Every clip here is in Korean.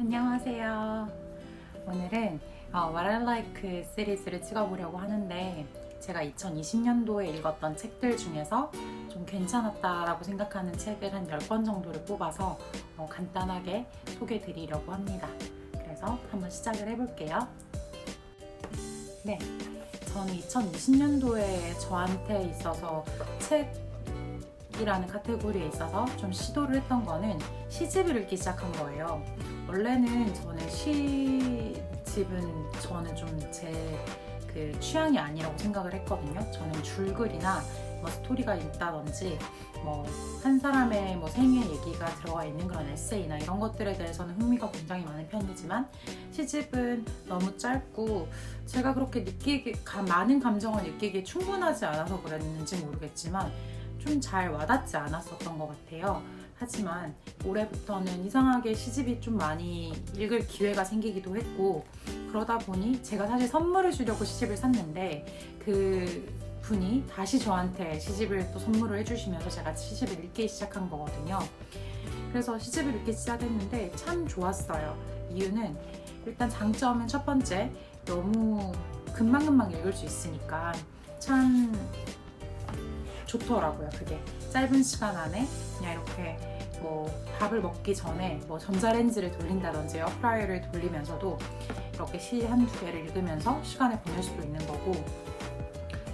안녕하세요. 오늘은 어, What I Like 시리즈를 찍어보려고 하는데 제가 2020년도에 읽었던 책들 중에서 좀 괜찮았다라고 생각하는 책을 한 10권 정도를 뽑아서 어, 간단하게 소개해 드리려고 합니다. 그래서 한번 시작을 해볼게요. 네. 저는 2020년도에 저한테 있어서 책 이라는 카테고리에 있어서 좀 시도를 했던 거는 시집을 읽기 시작한 거예요. 원래는 저는 시집은 저는 좀제 그 취향이 아니라고 생각을 했거든요. 저는 줄글이나 뭐 스토리가 있다든지 뭐 한 사람의 뭐 생애 얘기가 들어가 있는 그런 에세이나 이런 것들에 대해서는 흥미가 굉장히 많은 편이지만 시집은 너무 짧고 제가 그렇게 느끼기 가- 많은 감정을 느끼기에 충분하지 않아서 그랬는지 모르겠지만 좀 잘 와닿지 않았었던 것 같아요. 하지만 올해부터는 이상하게 시집이 좀 많이 읽을 기회가 생기기도 했고 그러다 보니 제가 사실 선물을 주려고 시집을 샀는데 그 분이 다시 저한테 시집을 또 선물을 해주시면서 제가 시집을 읽기 시작한 거거든요. 그래서 시집을 읽기 시작했는데 참 좋았어요. 이유는 일단 장점은 첫 번째 너무 금방금방 읽을 수 있으니까 참 좋더라고요. 그게 짧은 시간 안에 그냥 이렇게 뭐 밥을 먹기 전에 뭐 전자레인지를 돌린다든지 에어프라이어를 돌리면서도 이렇게 시 한 두 개를 읽으면서 시간을 보낼 수도 있는 거고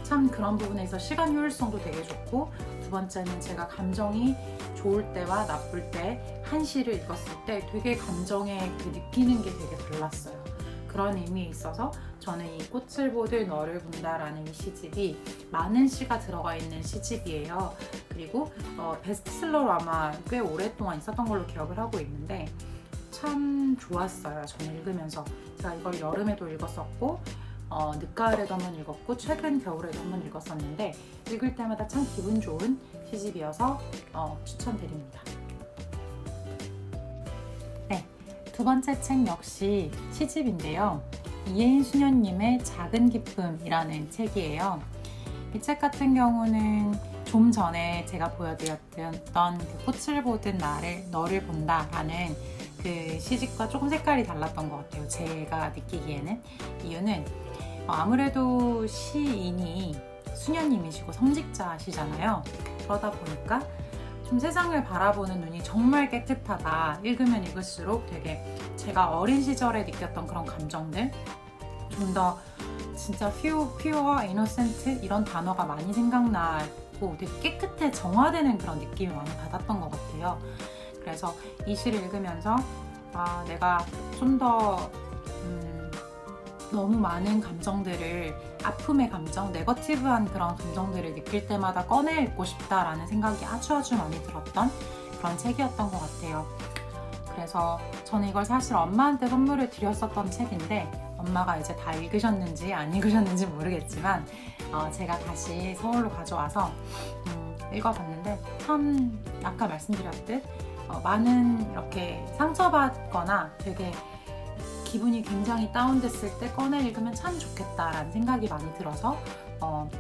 참 그런 부분에서 시간 효율성도 되게 좋고 두 번째는 제가 감정이 좋을 때와 나쁠 때 한 시를 읽었을 때 되게 감정에 그 느끼는 게 되게 달랐어요. 그런 의미에 있어서 저는 이 꽃을 보듯 너를 본다라는 이 시집이 많은 시가 들어가 있는 시집이에요. 그리고 어, 베스트셀러로 아마 꽤 오랫동안 있었던 걸로 기억을 하고 있는데 참 좋았어요. 저는 읽으면서 제가 이걸 여름에도 읽었었고 어, 늦가을에도 한번 읽었고 최근 겨울에도 한번 읽었었는데 읽을 때마다 참 기분 좋은 시집이어서 어, 추천드립니다. 두 번째 책 역시 시집인데요. 이혜인 수녀님의 작은 기쁨이라는 책이에요. 이 책 같은 경우는 좀 전에 제가 보여드렸던 그 꽃을 보듯 나를 너를 본다라는 그 시집과 조금 색깔이 달랐던 것 같아요. 제가 느끼기에는 이유는 어, 아무래도 시인이 수녀님이시고 성직자시잖아요. 그러다 보니까 좀 세상을 바라보는 눈이 정말 깨끗하다. 읽으면 읽을수록 되게 제가 어린 시절에 느꼈던 그런 감정들 좀 더 진짜 퓨어, 퓨어, 이노센트 이런 단어가 많이 생각나고 되게 깨끗해 정화되는 그런 느낌을 많이 받았던 것 같아요. 그래서 이 시를 읽으면서 아, 내가 좀더 음, 너무 많은 감정들을 아픔의 감정, 네거티브한 그런 감정들을 느낄 때마다 꺼내 읽고 싶다라는 생각이 아주 아주 많이 들었던 그런 책이었던 것 같아요. 그래서 저는 이걸 사실 엄마한테 선물을 드렸었던 책인데 엄마가 이제 다 읽으셨는지 안 읽으셨는지 모르겠지만 어, 제가 다시 서울로 가져와서 음, 읽어봤는데 참 아까 말씀드렸듯 어, 많은 이렇게 상처받거나 되게 기분이 굉장히 다운됐을 때 꺼내 읽으면 참 좋겠다라는 생각이 많이 들어서 어,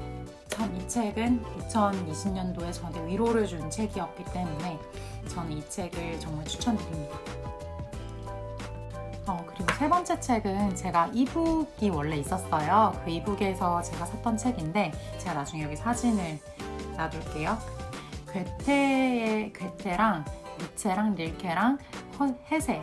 참 이 책은 2020년도에 저한테 위로를 준 책이었기 때문에 저는 이 책을 정말 추천드립니다. 어, 그리고 세 번째 책은 제가 이북이 원래 있었어요. 그 이북에서 제가 샀던 책인데 제가 나중에 여기 사진을 놔둘게요. 괴테의 괴테랑 니체랑 릴케랑 허- 헤세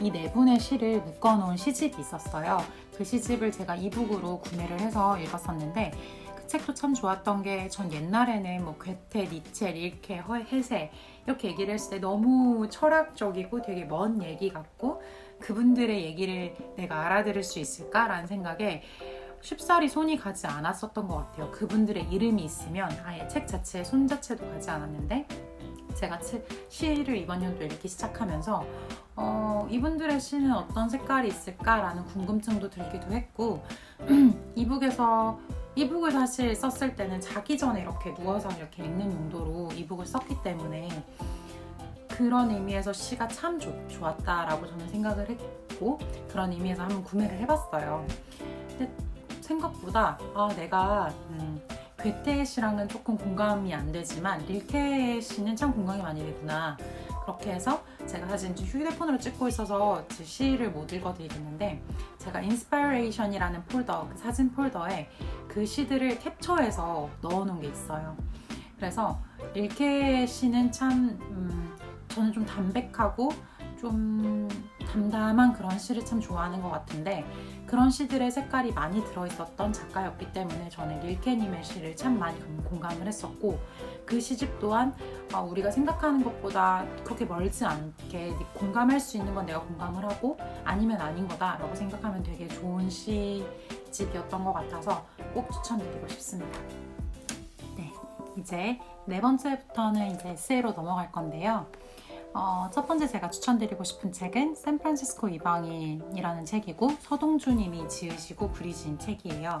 이 네 분의 시를 묶어놓은 시집이 있었어요. 그 시집을 제가 이북으로 구매를 해서 읽었었는데 그 책도 참 좋았던 게 전 옛날에는 뭐 괴테, 니체, 릴케, 허- 헤세 이렇게 얘기를 했을 때 너무 철학적이고 되게 먼 얘기 같고 그분들의 얘기를 내가 알아들을 수 있을까라는 생각에 쉽사리 손이 가지 않았었던 것 같아요. 그분들의 이름이 있으면 아예 책 자체에 손 자체도 가지 않았는데 제가 치- 시를 이번 연도 읽기 시작하면서 어, 이분들의 시는 어떤 색깔이 있을까라는 궁금증도 들기도 했고 이북에서 이북을 사실 썼을 때는 자기 전에 이렇게 누워서 이렇게 읽는 용도로 이북을 썼기 때문에 그런 의미에서 시가 참 좋, 좋았다라고 저는 생각을 했고 그런 의미에서 한번 구매를 해봤어요. 근데 생각보다 아 내가 음, 괴테 씨랑은 조금 공감이 안 되지만 릴케 씨는 참 공감이 많이 되구나. 그렇게 해서 제가 지금 휴대폰으로 찍고 있어서 제 시를 못 읽어드리겠는데 제가 인스파이레이션이라는 폴더, 그 사진 폴더에 그 시들을 캡처해서 넣어놓은 게 있어요. 그래서 릴케 시는 참 음, 저는 좀 담백하고 좀 담담한 그런 시를 참 좋아하는 것 같은데 그런 시들의 색깔이 많이 들어있었던 작가였기 때문에 저는 릴케님의 시를 참 많이 공- 공감을 했었고 그 시집 또한 어, 우리가 생각하는 것보다 그렇게 멀지 않게 공감할 수 있는 건 내가 공감을 하고 아니면 아닌 거다라고 생각하면 되게 좋은 시집이었던 것 같아서 꼭 추천드리고 싶습니다. 네, 이제 네 번째부터는 이제 에세이로 넘어갈 건데요. 어, 첫 번째 제가 추천드리고 싶은 책은 샌프란시스코 이방인이라는 책이고 서동주님이 지으시고 그리신 책이에요.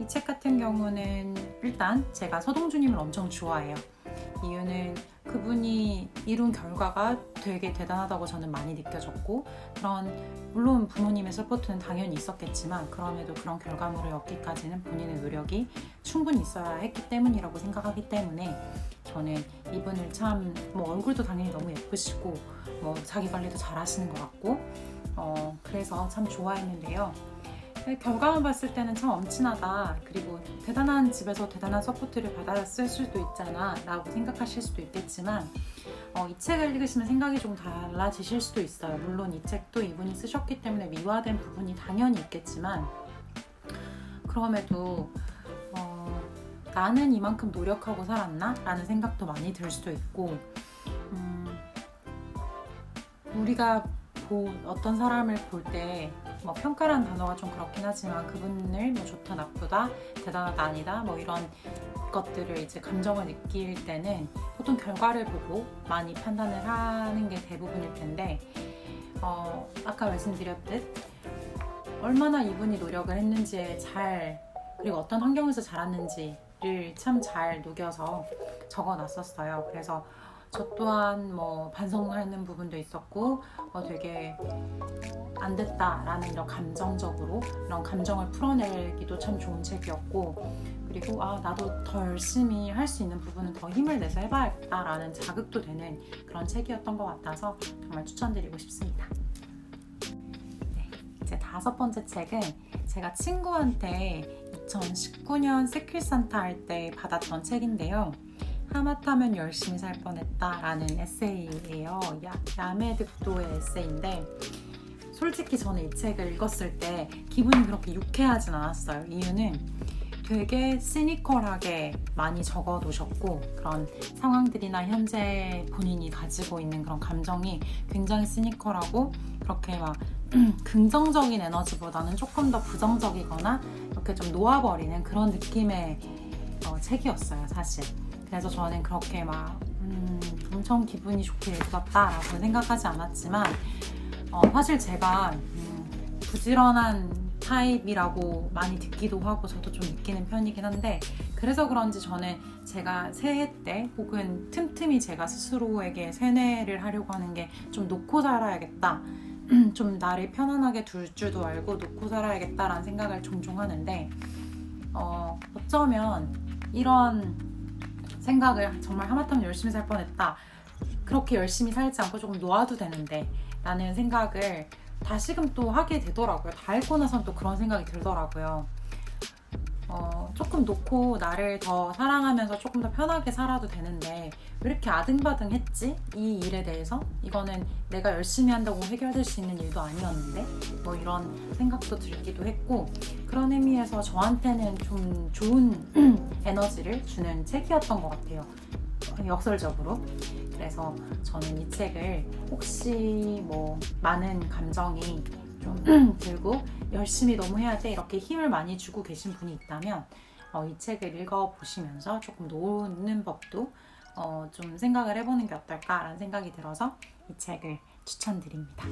이 책 같은 경우는 일단 제가 서동주님을 엄청 좋아해요. 이유는 그분이 이룬 결과가 되게 대단하다고 저는 많이 느껴졌고 그런 물론 부모님의 서포트는 당연히 있었겠지만 그럼에도 그런 결과물을 얻기까지는 본인의 노력이 충분히 있어야 했기 때문이라고 생각하기 때문에 저는 이분을 참 뭐 얼굴도 당연히 너무 예쁘시고 뭐 자기 관리도 잘 하시는 것 같고 어 그래서 참 좋아했는데요. 결과만 봤을 때는 참 엄친하다. 그리고 대단한 집에서 대단한 서포트를 받았을 수도 있잖아. 라고 생각하실 수도 있겠지만, 어, 이 책을 읽으시면 생각이 좀 달라지실 수도 있어요. 물론 이 책도 이분이 쓰셨기 때문에 미화된 부분이 당연히 있겠지만, 그럼에도, 어, 나는 이만큼 노력하고 살았나? 라는 생각도 많이 들 수도 있고, 음, 우리가 보, 어떤 사람을 볼때 뭐 평가라는 단어가 좀 그렇긴 하지만 그분을 뭐 좋다 나쁘다 대단하다 아니다 뭐 이런 것들을 이제 감정을 느낄 때는 보통 결과를 보고 많이 판단을 하는 게 대부분일 텐데 어, 아까 말씀드렸듯 얼마나 이분이 노력을 했는지에 잘 그리고 어떤 환경에서 자랐는지를 참 잘 녹여서 적어 놨었어요. 그래서 저 또한 뭐 반성하는 부분도 있었고 어, 되게 안 됐다라는 이런 감정적으로 이런 감정을 풀어내기도 참 좋은 책이었고 그리고 아 나도 더 열심히 할 수 있는 부분은 더 힘을 내서 해봐야겠다라는 자극도 되는 그런 책이었던 것 같아서 정말 추천드리고 싶습니다. 네, 이제 다섯 번째 책은 제가 친구한테 2019년 세킬 산타 할 때 받았던 책인데요. 하마터면 열심히 살 뻔했다 라는 에세이예요. 야, 야메드도의 에세이인데 솔직히 저는 이 책을 읽었을 때 기분이 그렇게 유쾌하진 않았어요. 이유는 되게 시니컬하게 많이 적어 놓으셨고 그런 상황들이나 현재 본인이 가지고 있는 그런 감정이 굉장히 시니컬하고 그렇게 막 긍정적인 에너지보다는 조금 더 부정적이거나 이렇게 좀 놓아버리는 그런 느낌의 어, 책이었어요, 사실. 그래서 저는 그렇게 막 음, 엄청 기분이 좋게 읽었다라고 생각하지 않았지만 어, 사실 제가 음, 부지런한 타입이라고 많이 듣기도 하고 저도 좀 느끼는 편이긴 한데 그래서 그런지 저는 제가 새해 때 혹은 틈틈이 제가 스스로에게 세뇌를 하려고 하는 게 좀 놓고 살아야겠다. 좀 나를 편안하게 둘 줄도 알고 놓고 살아야겠다라는 생각을 종종 하는데 어, 어쩌면 이런 생각을 정말 하마터면 열심히 살 뻔했다. 그렇게 열심히 살지 않고 조금 놓아도 되는데 라는 생각을 다시금 또 하게 되더라고요. 다 읽고 나선 또 그런 생각이 들더라고요. 어, 조금 놓고 나를 더 사랑하면서 조금 더 편하게 살아도 되는데 왜 이렇게 아등바등 했지? 이 일에 대해서? 이거는 내가 열심히 한다고 해결될 수 있는 일도 아니었는데? 뭐 이런 생각도 들기도 했고 그런 의미에서 저한테는 좀 좋은 에너지를 주는 책이었던 것 같아요. 역설적으로. 그래서 저는 이 책을 혹시 뭐 많은 감정이 좀 들고 열심히 너무 해야 돼 이렇게 힘을 많이 주고 계신 분이 있다면 어, 이 책을 읽어보시면서 조금 노는 법도 어, 좀 생각을 해보는 게 어떨까라는 생각이 들어서 이 책을 추천드립니다.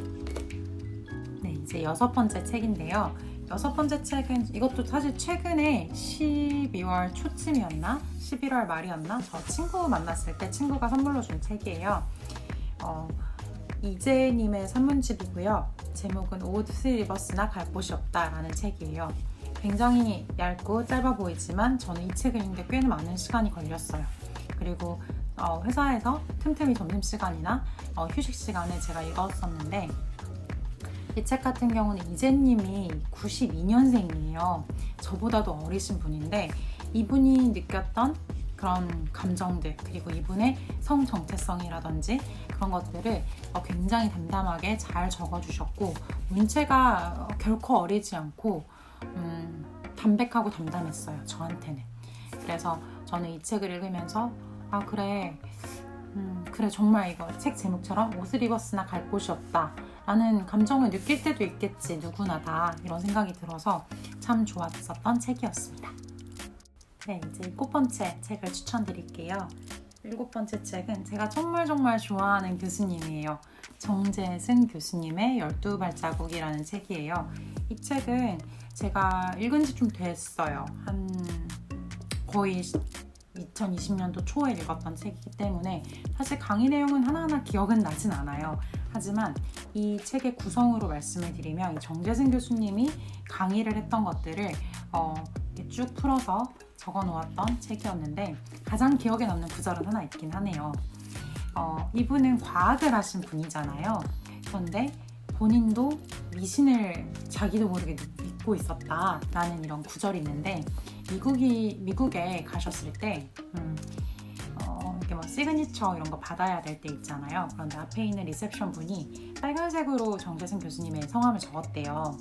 네, 이제 여섯 번째 책인데요. 여섯 번째 책은 이것도 사실 최근에 12월 초쯤이었나? 11월 말이었나? 저 친구 만났을 때 친구가 선물로 준 책이에요. 어, 이재님의 산문집이고요. 제목은 오드 리버스나 갈 곳이 없다라는 책이에요. 굉장히 얇고 짧아 보이지만 저는 이 책을 읽는데 꽤 많은 시간이 걸렸어요. 그리고 어, 회사에서 틈틈이 점심시간이나 어, 휴식 시간에 제가 읽었었는데 이 책 같은 경우는 이재님이 92년생이에요. 저보다도 어리신 분인데 이분이 느꼈던 그런 감정들 그리고 이분의 성 정체성이라든지 그런 것들을 어, 굉장히 담담하게 잘 적어주셨고 문체가 어, 결코 어리지 않고 음, 담백하고 담담했어요 저한테는 그래서 저는 이 책을 읽으면서 아 그래 음, 그래 정말 이거 책 제목처럼 옷을 입었으나 갈 곳이 없다 라는 감정을 느낄 때도 있겠지 누구나 다 이런 생각이 들어서 참 좋았었던 책이었습니다. 네 이제 일곱 번째 책을 추천드릴게요. 일곱 번째 책은 제가 정말 정말 좋아하는 교수님이에요. 정재승 교수님의 열두 발자국이라는 책이에요. 이 책은 제가 읽은 지 좀 됐어요. 한 거의 2020년도 초에 읽었던 책이기 때문에 사실 강의 내용은 하나하나 기억은 나진 않아요. 하지만 이 책의 구성으로 말씀을 드리면 이 정재승 교수님이 강의를 했던 것들을 어, 쭉 풀어서 적어 놓았던 책이었는데 가장 기억에 남는 구절은 하나 있긴 하네요. 어, 이분은 과학을 하신 분이잖아요. 그런데 본인도 미신을 자기도 모르게 믿고 있었다라는 이런 구절이 있는데 미국이 미국에 가셨을 때 음, 어, 이렇게 뭐 시그니처 이런 거 받아야 될 때 있잖아요. 그런데 앞에 있는 리셉션 분이 빨간색으로 정재승 교수님의 성함을 적었대요.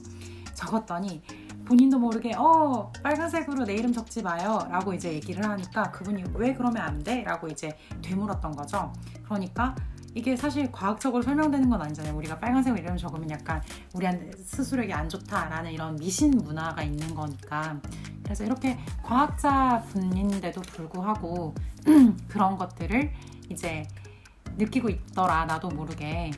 적었더니 본인도 모르게 어 빨간색으로 내 이름 적지 마요 라고 이제 얘기를 하니까 그분이 왜 그러면 안 돼? 라고 이제 되물었던 거죠. 그러니까 이게 사실 과학적으로 설명되는 건 아니잖아요. 우리가 빨간색으로 이름 적으면 약간 우리한테 스스로에게 안 좋다라는 이런 미신 문화가 있는 거니까. 그래서 이렇게 과학자 분인데도 불구하고 그런 것들을 이제 느끼고 있더라. 나도 모르게.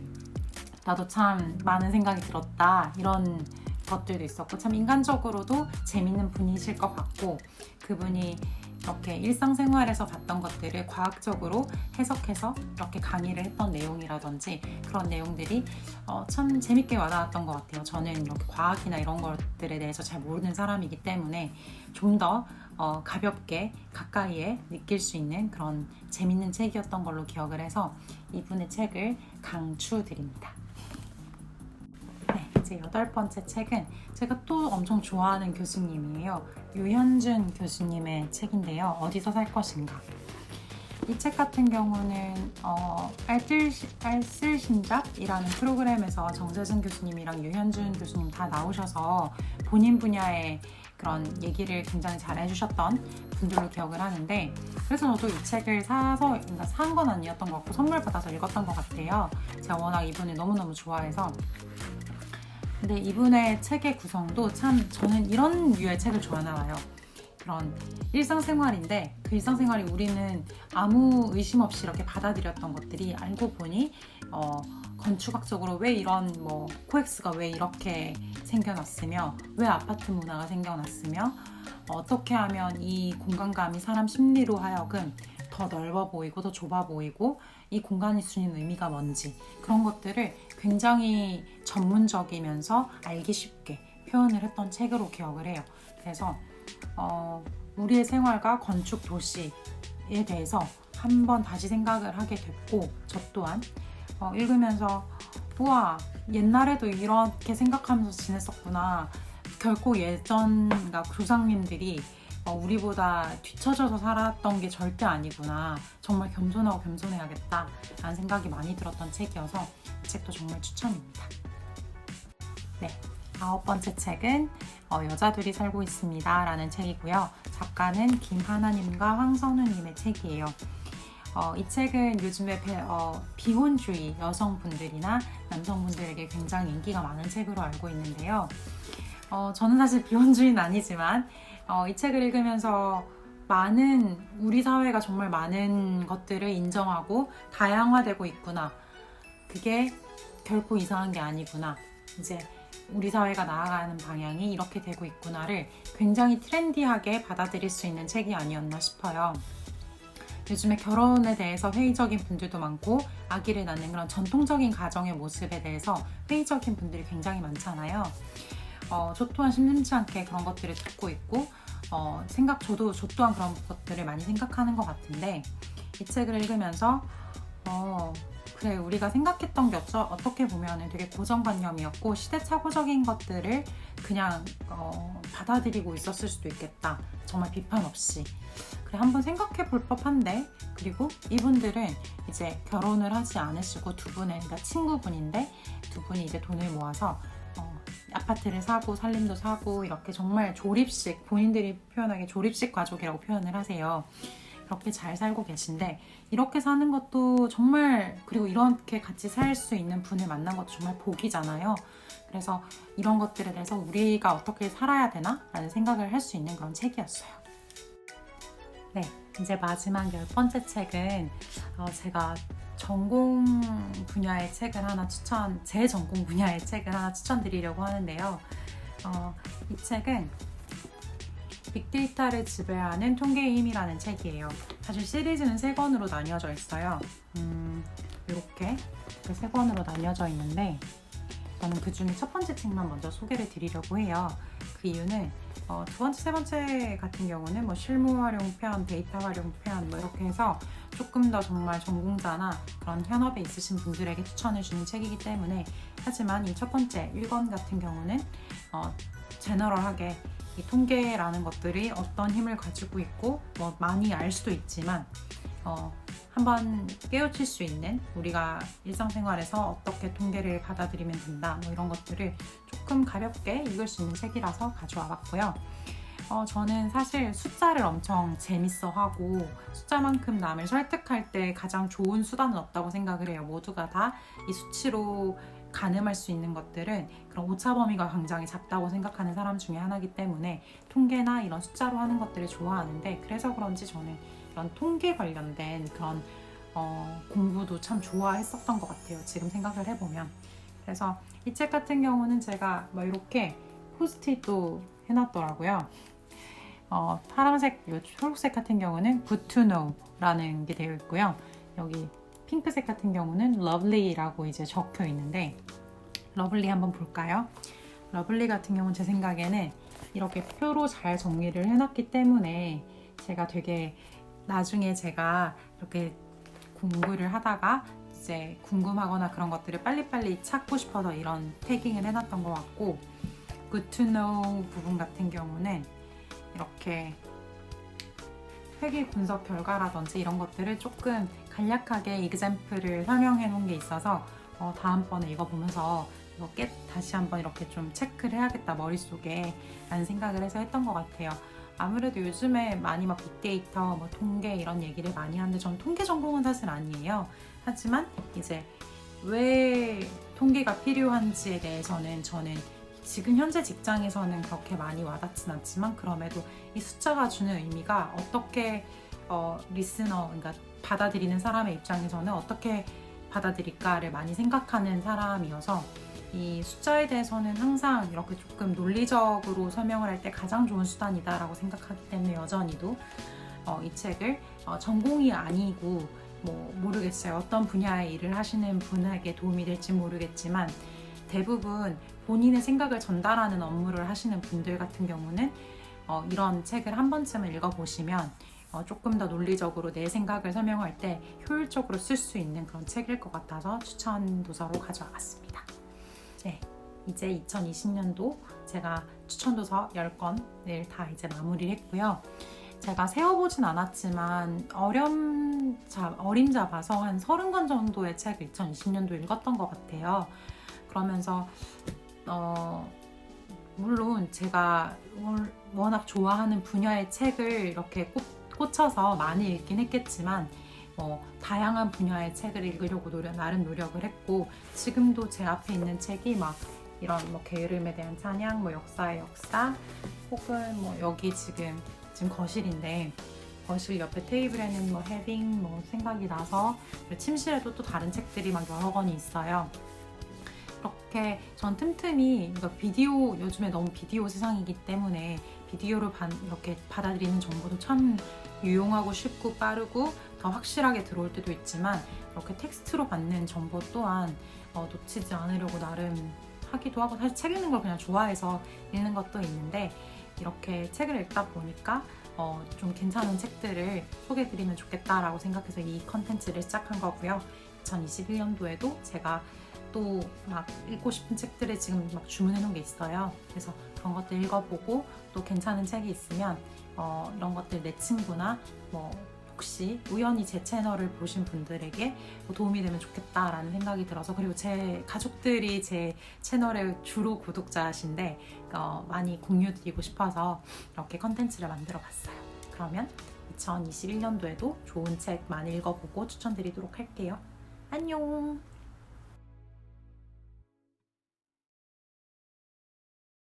나도 참 많은 생각이 들었다. 이런 것들도 있었고 참 인간적으로도 재밌는 분이실 것 같고 그분이 이렇게 일상생활에서 봤던 것들을 과학적으로 해석해서 이렇게 강의를 했던 내용이라든지 그런 내용들이 어, 참 재밌게 와닿았던 것 같아요. 저는 이렇게 과학이나 이런 것들에 대해서 잘 모르는 사람이기 때문에 좀더 어, 가볍게 가까이에 느낄 수 있는 그런 재밌는 책이었던 걸로 기억을 해서 이분의 책을 강추드립니다. 네, 이제 여덟 번째 책은 제가 또 엄청 좋아하는 교수님이에요. 유현준 교수님의 책인데요. 어디서 살 것인가. 이 책 같은 경우는 어, 알뜰, 알쓸신잡이라는 프로그램에서 정재승 교수님이랑 유현준 교수님 다 나오셔서 본인 분야의 그런 얘기를 굉장히 잘 해주셨던 분들로 기억을 하는데 그래서 저도 이 책을 사서 그러니까 산 건 아니었던 것 같고 선물 받아서 읽었던 것 같아요. 제가 워낙 이분을 너무너무 좋아해서 근데 이분의 책의 구성도 참 저는 이런 류의 책을 좋아하나 봐요. 그런 일상생활인데 그 일상생활이 우리는 아무 의심 없이 이렇게 받아들였던 것들이 알고 보니 어, 건축학적으로 왜 이런 뭐 코엑스가 왜 이렇게 생겨났으며 왜 아파트 문화가 생겨났으며 어떻게 하면 이 공간감이 사람 심리로 하여금 더 넓어 보이고 더 좁아 보이고 이 공간이 주는 의미가 뭔지 그런 것들을 굉장히 전문적이면서 알기 쉽게 표현을 했던 책으로 기억을 해요. 그래서 어, 우리의 생활과 건축 도시에 대해서 한번 다시 생각을 하게 됐고 저 또한 어, 읽으면서 우와 옛날에도 이렇게 생각하면서 지냈었구나 결코 예전 그러니까 조상님들이 어, 우리보다 뒤처져서 살았던 게 절대 아니구나. 정말 겸손하고 겸손해야겠다 라는 생각이 많이 들었던 책이어서 이 책도 정말 추천입니다. 네 아홉 번째 책은 어, 여자들이 살고 있습니다 라는 책이고요. 작가는 김하나님과 황선우님의 책이에요. 어, 이 책은 요즘에 배, 어, 비혼주의 여성분들이나 남성분들에게 굉장히 인기가 많은 책으로 알고 있는데요. 어, 저는 사실 비혼주의는 아니지만 어, 이 책을 읽으면서 많은 우리 사회가 정말 많은 것들을 인정하고 다양화되고 있구나. 그게 결코 이상한 게 아니구나. 이제 우리 사회가 나아가는 방향이 이렇게 되고 있구나를 굉장히 트렌디하게 받아들일 수 있는 책이 아니었나 싶어요. 요즘에 결혼에 대해서 회의적인 분들도 많고 아기를 낳는 그런 전통적인 가정의 모습에 대해서 회의적인 분들이 굉장히 많잖아요. 어, 저 또한 심심치 않게 그런 것들을 듣고 있고 어, 생각 저도 저 또한 그런 것들을 많이 생각하는 것 같은데 이 책을 읽으면서 어, 그래 우리가 생각했던 게 어쩌, 어떻게 보면 되게 고정관념이었고 시대착오적인 것들을 그냥 어, 받아들이고 있었을 수도 있겠다. 정말 비판 없이. 그래 한번 생각해 볼 법한데 그리고 이분들은 이제 결혼을 하지 않으시고 두 분의 그러니까 친구분인데 두 분이 이제 돈을 모아서 어, 아파트를 사고 살림도 사고 이렇게 정말 조립식 본인들이 표현하기 조립식 가족이라고 표현을 하세요. 이렇게 잘 살고 계신데 이렇게 사는 것도 정말 그리고 이렇게 같이 살 수 있는 분을 만난 것도 정말 복이잖아요. 그래서 이런 것들에 대해서 우리가 어떻게 살아야 되나? 라는 생각을 할 수 있는 그런 책이었어요. 네, 이제 마지막 열 번째 책은 어, 제가 전공 분야의 책을 하나 추천, 제 전공 분야의 책을 하나 추천드리려고 하는데요. 어, 이 책은 빅데이터를 지배하는 통계의 힘이라는 책이에요. 사실 시리즈는 세 권으로 나뉘어져 있어요. 음, 이렇게 세 권으로 나뉘어져 있는데 저는 그 중에 첫 번째 책만 먼저 소개를 드리려고 해요. 그 이유는 어, 두 번째, 세 번째 같은 경우는 뭐 실무 활용 편, 데이터 활용 편, 뭐 이렇게 해서 조금 더 정말 전공자나 그런 현업에 있으신 분들에게 추천해 주는 책이기 때문에 하지만 이 첫 번째 1권 같은 경우는 어, 제너럴하게 이 통계라는 것들이 어떤 힘을 가지고 있고 뭐 많이 알 수도 있지만 어, 한번 깨우칠 수 있는 우리가 일상생활에서 어떻게 통계를 받아들이면 된다 뭐 이런 것들을 조금 가볍게 읽을 수 있는 책이라서 가져와 봤고요. 어, 저는 사실 숫자를 엄청 재밌어 하고 숫자만큼 남을 설득할 때 가장 좋은 수단은 없다고 생각을 해요. 모두가 다 이 수치로 가늠할 수 있는 것들은 그런 오차 범위가 굉장히 작다고 생각하는 사람 중에 하나이기 때문에 통계나 이런 숫자로 하는 것들을 좋아하는데 그래서 그런지 저는 이런 통계 관련된 그런 어, 공부도 참 좋아했었던 것 같아요. 지금 생각을 해보면. 그래서 이 책 같은 경우는 제가 뭐 이렇게 포스트잇도 해놨더라고요. 어, 파란색, 요 초록색 같은 경우는 good to know라는 게 되어 있고요. 여기 핑크색 같은 경우는 lovely라고 이제 적혀 있는데 러블리 한번 볼까요? 러블리 같은 경우는 제 생각에는 이렇게 표로 잘 정리를 해놨기 때문에 제가 되게 나중에 제가 이렇게 공부를 하다가 이제 궁금하거나 그런 것들을 빨리빨리 찾고 싶어서 이런 태깅을 해놨던 것 같고 good to know 부분 같은 경우는 이렇게 회계 분석 결과라든지 이런 것들을 조금 간략하게 이그젬플을 설명해 놓은 게 있어서 어, 다음번에 이거 보면서 이거 깨 다시 한번 이렇게 좀 체크를 해야겠다 머릿속에 라는 생각을 해서 했던 것 같아요. 아무래도 요즘에 많이 막 빅데이터, 뭐 통계 이런 얘기를 많이 하는데 저는 통계 전공은 사실 아니에요. 하지만 이제 왜 통계가 필요한지에 대해서는 저는 지금 현재 직장에서는 그렇게 많이 와닿진 않지만 그럼에도 이 숫자가 주는 의미가 어떻게 어, 리스너, 그러니까 받아들이는 사람의 입장에서는 어떻게 받아들일까를 많이 생각하는 사람이어서 이 숫자에 대해서는 항상 이렇게 조금 논리적으로 설명을 할 때 가장 좋은 수단이다라고 생각하기 때문에 여전히도 어, 이 책을 어, 전공이 아니고 뭐 모르겠어요. 어떤 분야의 일을 하시는 분에게 도움이 될지 모르겠지만 대부분 본인의 생각을 전달하는 업무를 하시는 분들 같은 경우는 어, 이런 책을 한 번쯤은 읽어보시면 어, 조금 더 논리적으로 내 생각을 설명할 때 효율적으로 쓸 수 있는 그런 책일 것 같아서 추천 도서로 가져와 봤습니다. 네, 이제 2020년도 제가 추천 도서 10권을 다 이제 마무리를 했고요. 제가 세어보진 않았지만 어렴잡, 어림잡아서 한 30권 정도의 책을 2020년도 읽었던 것 같아요. 그러면서 어, 물론 제가 워낙 좋아하는 분야의 책을 이렇게 꼽, 꽂혀서 많이 읽긴 했겠지만 뭐 다양한 분야의 책을 읽으려고 노력, 나름 노력을 했고 지금도 제 앞에 있는 책이 막 이런 뭐 게으름에 대한 찬양, 뭐 역사의 역사, 혹은 뭐 여기 지금 지금 거실인데 거실 옆에 테이블에는 뭐 해빙 뭐 생각이 나서 침실에도 또 다른 책들이 막 여러 권이 있어요. 이렇게 전 틈틈이 그러니까 비디오 요즘에 너무 비디오 세상이기 때문에 비디오를 반, 이렇게 받아들이는 정보도 참 유용하고 쉽고 빠르고 더 확실하게 들어올 때도 있지만 이렇게 텍스트로 받는 정보 또한 어, 놓치지 않으려고 나름 하기도 하고 사실 책 읽는 걸 그냥 좋아해서 읽는 것도 있는데 이렇게 책을 읽다 보니까 어, 좀 괜찮은 책들을 소개해드리면 좋겠다라고 생각해서 이 컨텐츠를 시작한 거고요. 2021년도에도 제가 또 막 읽고 싶은 책들을 지금 막 주문해 놓은 게 있어요. 그래서 그런 것들 읽어보고 또 괜찮은 책이 있으면 어, 이런 것들 내 친구나 뭐 혹시 우연히 제 채널을 보신 분들에게 뭐 도움이 되면 좋겠다라는 생각이 들어서 그리고 제 가족들이 제 채널의 주로 구독자신데 어, 많이 공유드리고 싶어서 이렇게 컨텐츠를 만들어 봤어요. 그러면 2021년도에도 좋은 책 많이 읽어보고 추천드리도록 할게요. 안녕!